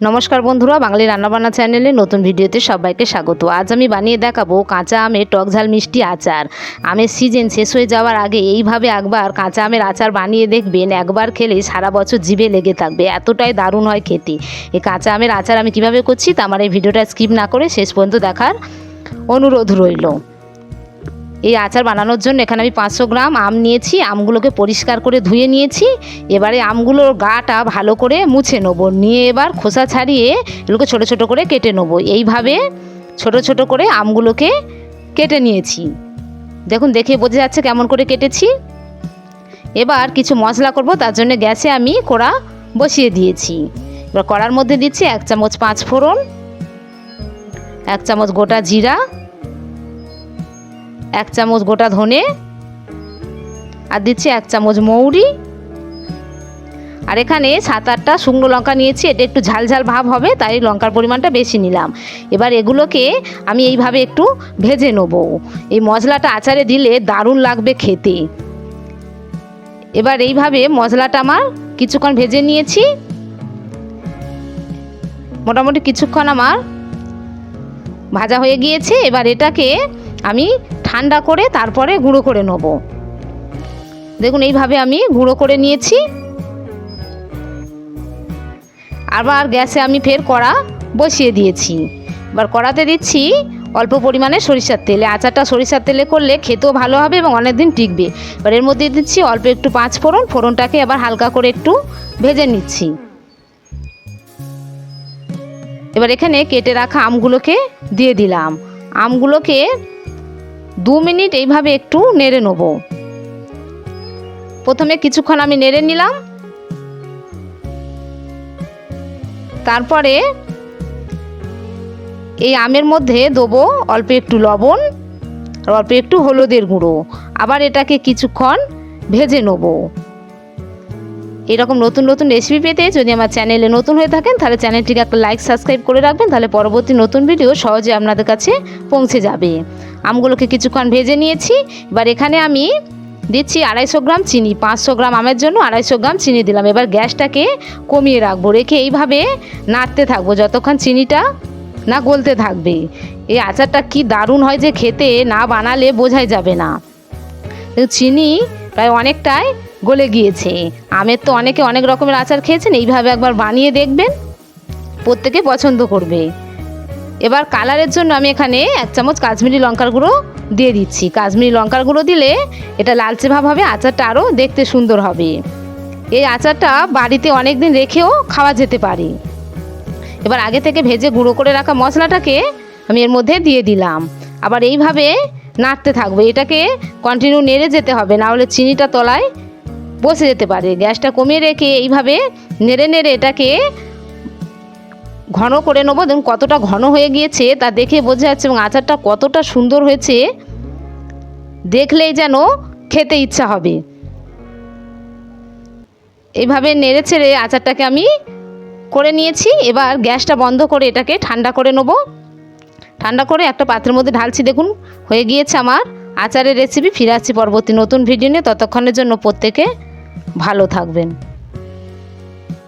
নমস্কার বন্ধুরা, বাঙালি রান্নাবান্না চ্যানেলে নতুন ভিডিওতে সবাইকে স্বাগত। আজ আমি বানিয়ে দেখাবো কাঁচা আমের টক ঝাল মিষ্টি আচার। আমের সিজন শেষ হয়ে যাওয়ার আগে এইভাবে একবার কাঁচা আমের আচার বানিয়ে দেখবেন, একবার খেলে সারা বছর জিভে লেগে থাকবে, এতটাই দারুণ হয় খেতে। এই কাঁচা আমের আচার আমি কীভাবে করছি তা আমার এই ভিডিওটা স্কিপ না করে শেষ পর্যন্ত দেখার অনুরোধ রইল। এই আচার বানানোর জন্য এখানে আমি পাঁচশো গ্রাম আম নিয়েছি, আমগুলোকে পরিষ্কার করে ধুয়ে নিয়েছি। এবারে আমগুলোর গাটা ভালো করে মুছে নেব। নিয়ে এবার খোসা ছাড়িয়ে এগুলোকে ছোটো ছোটো করে কেটে নেব। এইভাবে ছোট ছোট করে আমগুলোকে কেটে নিয়েছি। দেখুন, দেখে বোঝা যাচ্ছে কেমন করে কেটেছি। এবার কিছু মশলা করব, তার জন্য গ্যাসে আমি কড়া বসিয়ে দিয়েছি। এবার কড়ার মধ্যে দিচ্ছি এক চামচ পাঁচ ফোড়ন, এক চামচ গোটা জিরা এক চামচ গোটা ধনে আর দিচ্ছি এক চামচ মৌরি। আর এখানে সাত আটটা শুকনো লঙ্কা নিয়েছি, এটা একটু ঝাল ঝাল ভাব হবে, তাই লঙ্কার পরিমাণটা বেশি নিলাম। এবার এগুলোকে আমি এইভাবে একটু ভেজে নেব। এই মশলাটা আচারে দিলে দারুণ লাগবে খেতে। এবার এইভাবে মশলাটা আমার কিছুক্ষণ ভেজে নিয়েছি। মোটামুটি কিছুক্ষণ আমার ভাজা হয়ে গিয়েছে। এবার এটাকে আমি ঠান্ডা করে তারপরে গুঁড়ো করে নেব। দেখুন, এইভাবে আমি গুঁড়ো করে নিয়েছি। আবার গ্যাসে আমি ফের কড়া বসিয়ে দিয়েছি। এবার কড়াতে দিচ্ছি অল্প পরিমাণে সরিষার তেলে। আচারটা সরিষার তেলে করলে খেতেও ভালো হবে এবং অনেক দিন টিকবে। এবার এর মধ্যে দিচ্ছি অল্প একটু পাঁচ ফোড়ন। ফোড়নটাকে আবার হালকা করে একটু ভেজে নিচ্ছি। এবার এখানে কেটে রাখা আমগুলোকে দিয়ে দিলাম। আমগুলোকে দু মিনিট এইভাবে একটু নেড়ে নেব। প্রথমে কিছুক্ষণ আমি নেড়ে নিলাম। তারপরে এই আমের মধ্যে দেবো অল্প একটু লবণ, আর অল্প একটু হলুদের গুঁড়ো। আবার এটাকে কিছুক্ষণ ভেজে নেব। এরকম নতুন নতুন রেসিপি পেতে যদি আমার চ্যানেলে নতুন হয়ে থাকেন, তাহলে চ্যানেলটিকে একটা লাইক সাবস্ক্রাইব করে রাখবেন, তাহলে পরবর্তী নতুন ভিডিও সহজে আপনাদের কাছে পৌঁছে যাবে। আমগুলোকে কিছুক্ষণ ভেজে নিয়েছি। এবার এখানে আমি দিচ্ছি আড়াইশো গ্রাম চিনি, পাঁচশো গ্রাম আমের জন্য আড়াইশো গ্রাম চিনি দিলাম। এবার গ্যাসটাকে কমিয়ে রাখব, রেখে এইভাবে নাড়তে থাকব যতক্ষণ চিনিটা না গলতে থাকবে। এই আচারটা কি দারুণ হয় যে খেতে না বানালে বোঝাই যাবে না। চিনি প্রায় অনেকটাই গলে গিয়েছে। আমের তো অনেকে অনেক রকমের আচার খেয়েছেন, এইভাবে একবার বানিয়ে দেখবেন। প্রত্যেকে পছন্দ করবে। এবার কালারের জন্য আমি এখানে এক চামচ কাশ্মীরি লঙ্কার গুঁড়ো দিয়ে দিচ্ছি। কাশ্মীরি লঙ্কার গুঁড়ো দিলে এটা লালচে ভাব হবে, আচারটা আরও দেখতে সুন্দর হবে। এই আচারটা বাড়িতে অনেক দিন রেখেও খাওয়া যেতে পারে। এবার আগে থেকে ভেজে গুঁড়ো করে রাখা মশলাটাকে আমি এর মধ্যে দিয়ে দিলাম। আবার এইভাবে নাড়তে থাকবে। এটাকে কন্টিনিউ নেড়ে যেতে হবে, না হলে চিনিটা তলায় বসে যেতে পারে। গ্যাসটা কমিয়ে রেখে এইভাবে নেড়ে নেড়ে এটাকে ঘন করে নেব, দেখুন কতটা ঘন হয়ে গিয়েছে, তা দেখে বোঝা যাচ্ছে এবং আচারটা কতটা সুন্দর হয়েছে। দেখলেই যেন খেতে ইচ্ছা হবে। এইভাবে নেড়ে ছেড়ে আচারটাকে আমি করে নিয়েছি, এবার গ্যাসটা বন্ধ করে এটাকে ঠান্ডা করে নেব। ঠান্ডা করে একটা পাত্রের মধ্যে ঢালছি, দেখুন, হয়ে গিয়েছে আমার আচারের রেসিপি ফিরে আসছি পরবর্তী নতুন ভিডিও নিয়ে, ততক্ষণের জন্য প্রত্যেকে ভালো থাকবেন।